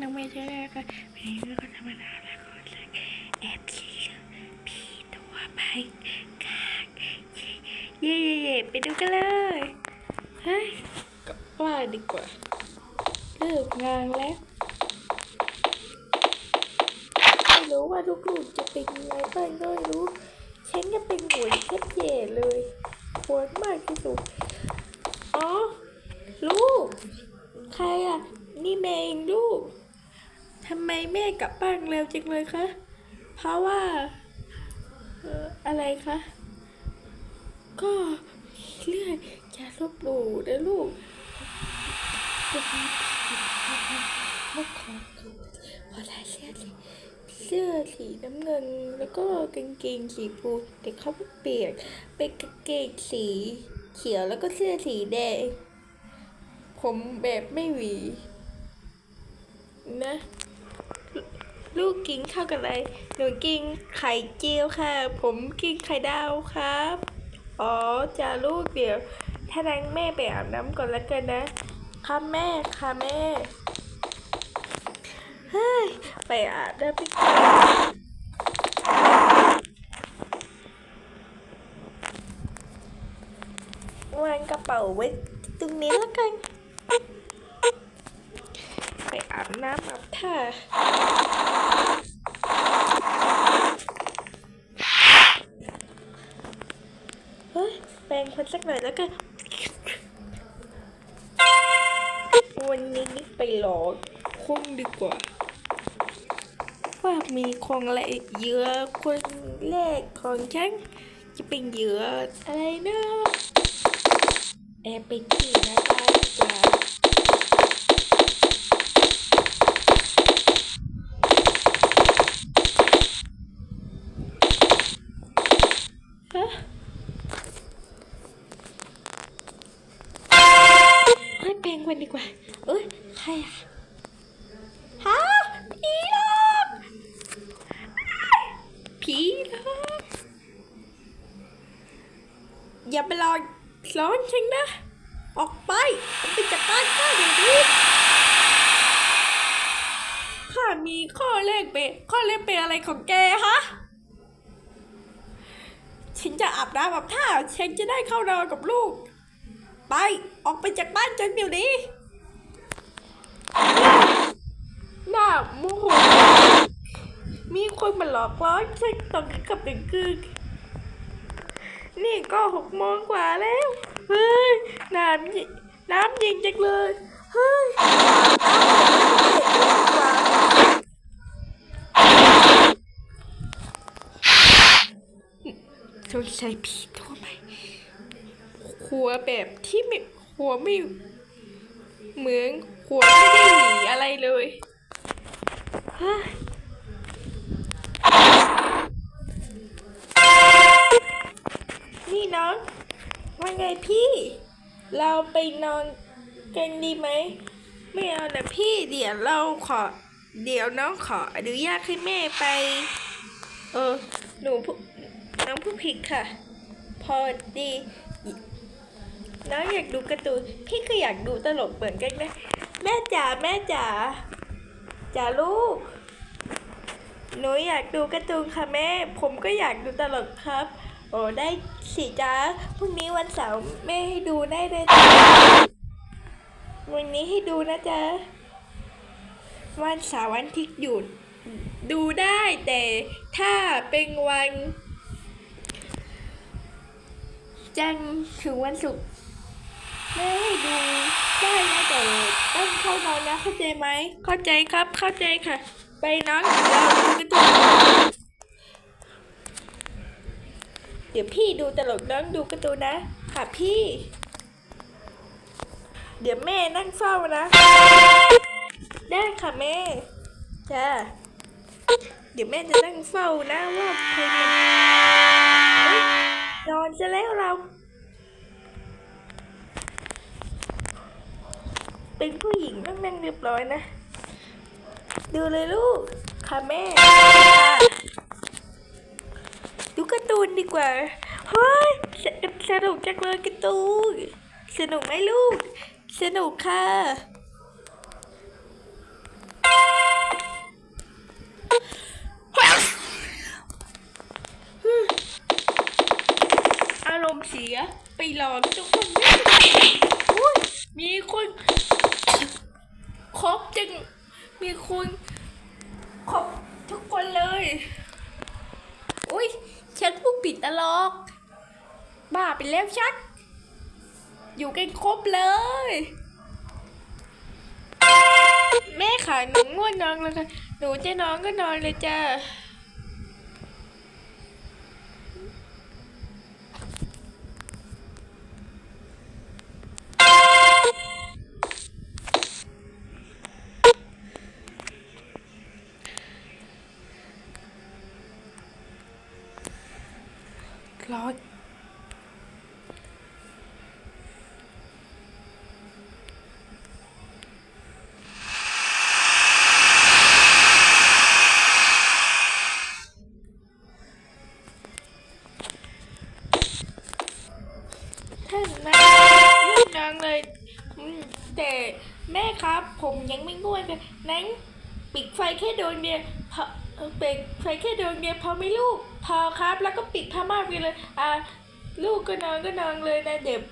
น้องเมย์เจอแล้วก็เพลงก็ธรรมดาแล้วก็เลยแอบเชื่อพี่ตัวไปกากเย่เย่เย่ไปดูกันเลยเฮ้ยกลับบ้านดีกว่าเลิกงานแล้วไม่รู้ว่าลูกๆจะเป็นยังไงบ้างก็ไม่รู้ฉันก็เป็นห่วยแทบแย่เลยปวดมากที่สุดอ๋อลูก ใครอะ นี่แม่เองลูก ทำไมแม่กลับบ้านเร็วจังเลยคะ เพราะว่าอออะไรคะ ก็เรื่องอย่าลบหลู่นะลูกจะมีผิดมาขอดูพอได้เสื้อสีเสื้อสีน้ำเงิน แล้วก็กางเกงสีฟูแต่เขาเปลี่ยนเป็นกางเกงสีเขียวแล้วก็เสื้อสีแดง ผมแบบไม่หวี นะ ลูกกินข้าวกับอะไรหนูกินไข่เจียวค่ะ ผมกินไข่ดาวครับ อ๋อจ้าลูกเดี๋ยว ถ้านั้นแม่ไปอาบน้ำก่อนแล้วกันนะ ค่ะแม่ค่ะแม่ เฮ้ย ไปอาบน้ำไปก่อนวางกระเป๋าไว้ตรงนี้แล้วกัน ไปอาบน้ำอาบท่า เฮ้ยแปรงฟันสักหน่อยแล้วกันวันนี้ไปหลอกคุ้งดีกว่า ว่ามีของอะไรเหยื่อคนแรกของฉันจะเป็นเหยื่ออะไรนะแอบไปที่นะคะ วันดีกว่า เอ้ย ใครอะฮะผีหลอกผีหลอกอย่าไปหลอกร้อนฉันนะ ออกไปออกไปจากบ้านข้าเดี๋ยวนี้ข้ามีข้อแรกเปนข้อแรกเป็นอะไรของแกฮะฉันจะอาบน้ำอาบท่า ฉันจะได้เข้านอนกับลูก ไป ออกไปจากบ้านฉันเดี๋ยวนี้น่าโมโหมีคนมาหลอกล้อฉันตอนกลับดึกคืนนี่ก็หกโมงกว่าแล้ว เฮ้ย น้ำเย็นน้ำย็นจังเลย เฮ้ยน้ำเย็นกว่าสงสัยผีตัวใหม่หัวแบบที่ไม่ หัวไม่เหมือนหัวไม่ได้หนีอะไรเลยเฮ้ยนี่น้องว่าไงพี่ เราไปนอนกันดีไหม ไม่เอานะพี่เดี๋ยวเราขอ เดี๋ยวน้องขออนุญาตให้แม่ไป เออ หนูผู้น้องผู้ผิดค่ะ พอดี น้องอยากดูการ์ตูน พี่ก็อยากดูตลกเหมือนกันนะแม่จ๋าแม่จ๋าจ๋าลูก หนูอยากดูการ์ตูนค่ะแม่ ผมก็อยากดูตลกครับ โอ้ได้สิจ้าพรุ่งนี้วันเสาร์แม่ให้ดูได้เลยจ้าวันนี้ให้ดูนะจ๊ะวันเสาร์วันทิตย์หยุด ดูได้แต่ถ้าเป็นวัน จันทร์ถึงวันศุกร์ ไม่ให้ดูได้นะแต่ต้องเข้านอนนะเข้าใจไหมเข้าใจครับเข้าใจค่ะ ไปนอนเราดูกันต่อเดี๋ยวพี่ดูตลกน้องดูการ์ตูนนะ ค่ะพี่ เดี๋ยวแม่นั่งเฝ้านะ ได้ค่ะแม่จ้าเดี๋ยวแม่จะนั่งเฝ้านะว่าใครมาเอ้ยนอนจะแล้วเรา เป็นผู้หญิงนั่งนั่งเรียบร้อยนะ ดูเลยลูก ค่ะแม่ ดูการ์ตูนดีกว่า เฮ้ย สนุกจังเลยการ์ตูน สนุกไหมลูก สนุกค่ะอารมณ์เสียไปรอทุกคนมีคน ครบจึงมีคนครบทุกคนเลย อุ้ยฉันผู้ปิดตลอกบ้าไปแล้วชักอยู่กันครบเลย แม่ขายหนูง่วงนอนแล้วค่ะ หนูจะนอนก็นอนเลยจ้า รอท่านนะลูกนางเลยแต่แม่ครับ ผมยังไม่ง่วงเลยนั้นปิดไฟแค่โดวงเดียว เอ่อปิดไฟแค่ดวงเดียวพอไหม่ลูก พอครับ แล้วก็ปิดผ้าม่านไปเลย อ่า ลูกก็นอนก็นอนเลยนะเดี๋ยว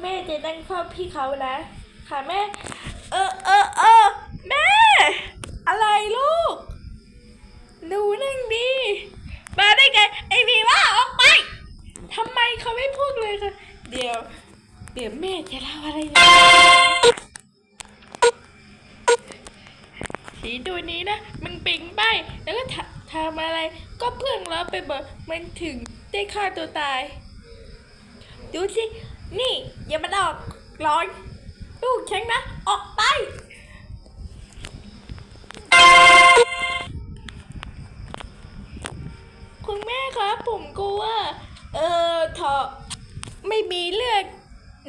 แม่จะนั่งเฝ้าพี่เขานะ ค่ะแม่ เออเออเออแม่ อะไรลูกหนูนั่งดีมาได้ไงไอ้วีว่าออกไปทำไมเขาไม่พูดเลยคะเดี๋ยว เดี๋ยวแม่จะเล่าอะไรนะ สีตัวนี้นะ มันปิงไปแล้วก็ทำอะไร ก็เพื่อนเราไปบอกมันถึงได้ฆ่าตัวตาย ดูสิ นี่ อย่ามาดอกร้อนลูกฉันนะ ออกไป คุณแม่ครับ ผมกลัว เออเถอะไม่มีเลือด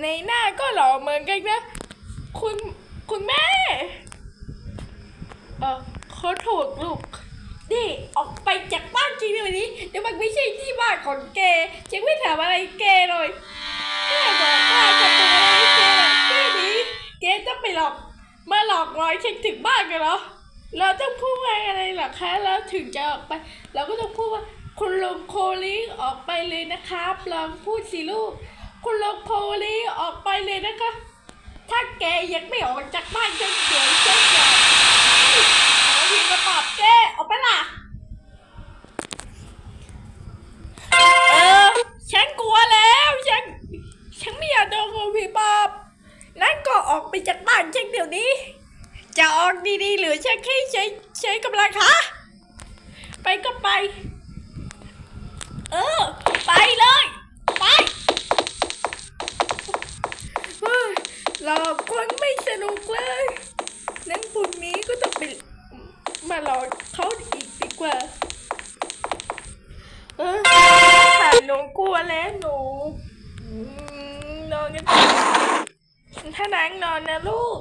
ในหน้าก็หล่อเหมือนกันนะ คุณคุณแม่ เออขอโทษ ลูก นี่ออกไปจากบ้านจริงในวันนี้ เดี๋ยวมันไม่ใช่ที่บ้านของแกฉันไม่ถามอะไรแกเลยแม่บอกว่าจะทำอะไรให้แกแค่นี้แกต้องไปหลอก มาหลอกร้อยฉันถึงบ้านกันเหรอ เราต้องพูดว่าอะไรหรอคะแล้วถึงจะออกไป เราก็ต้องพูดว่าคุณลุงโคลีออกไปเลยนะครับลองพูดสิลูก คุณลุงโคลีออกไปเลยนะคะ ถ้าแกยังไม่ออกจากบ้านฉันเดี๋ยวฉันจะเอน กออกไปล่ะ เออ ฉันกลัวแล้ว ฉัน ฉันไม่อยากโดนงูผีปอบนั่นก็ออกไปจากบ้านฉันเดี๋ยวนี้ จะออกดีๆหรือฉันแค่ใช้ใช้กำลังคะไปก็ไป เออ ไปเลย ไปเฮ้ยหลอกคนไม่สนุกเลย นั้นพรุ่งนี้ก็ต้องไป มาหลอกเขาอีกดีกว่า เออค่ะหนูกลัวแล้วหนูนอนกันถ้านังนอนนะลูก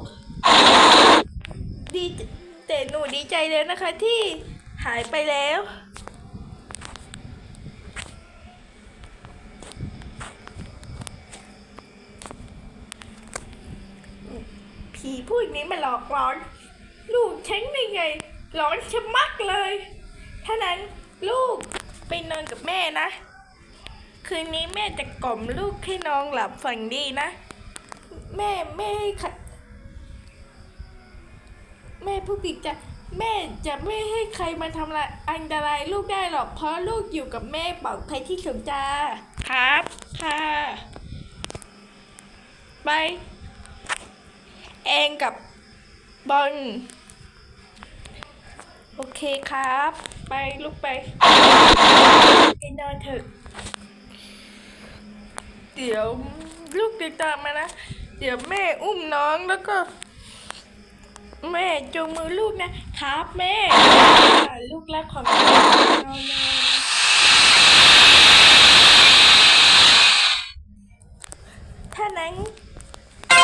ดีแต่หนูดีใจแล้วนะคะที่หายไปแล้วผีพวกนี้มาหลอกหลอน ลูกฉันได้ไง หลอนชะมักเลย ถ้านั้นลูกไปนอนกับแม่นะ คืนนี้แม่จะกล่อมลูกให้นอนหลับฝันดีนะ แม่แม่ให้ค่ะแม่ผู้ผิดจะแม่จะไม่ให้ใครมาทำอะไรอันตรายลูกได้หรอก เพราะลูกอยู่กับแม่ปลอดภัยที่สุดจ้าครับค่ะไป เองกับบอล โอเคครับ ไปลูกไปไปนอนเถอะ เดี๋ยวลูกติดตามมานะ เดี๋ยวแม่อุ้มน้องแล้วก็ แม่จูงมือลูกนะครับแม่ ลูกรักของแม่นอนเลยถ้านั้นเอ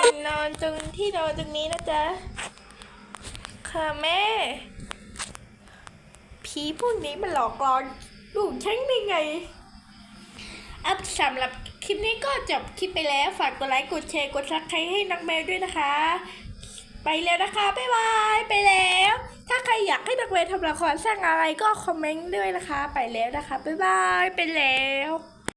งนอนตรงที่นอนตรงนี้นะจ๊ะค่ะแม่ ผีพวกนี้มันหลอกกลอนลูกฉันได้ไงอัพสำหรับคลิปนี้ก็จบคลิปไปแล้ว ฝากกดไลค์ กดแชร์ กดซักใครให้นักแมวด้วยนะคะ ไปแล้วนะคะ บ๊ายบาย ไปแล้ว ถ้าใครอยากให้นักแมวทำละครสร้างอะไรก็คอมเมนต์ด้วยนะคะ ไปแล้วนะคะ บ๊ายบาย ไปแล้ว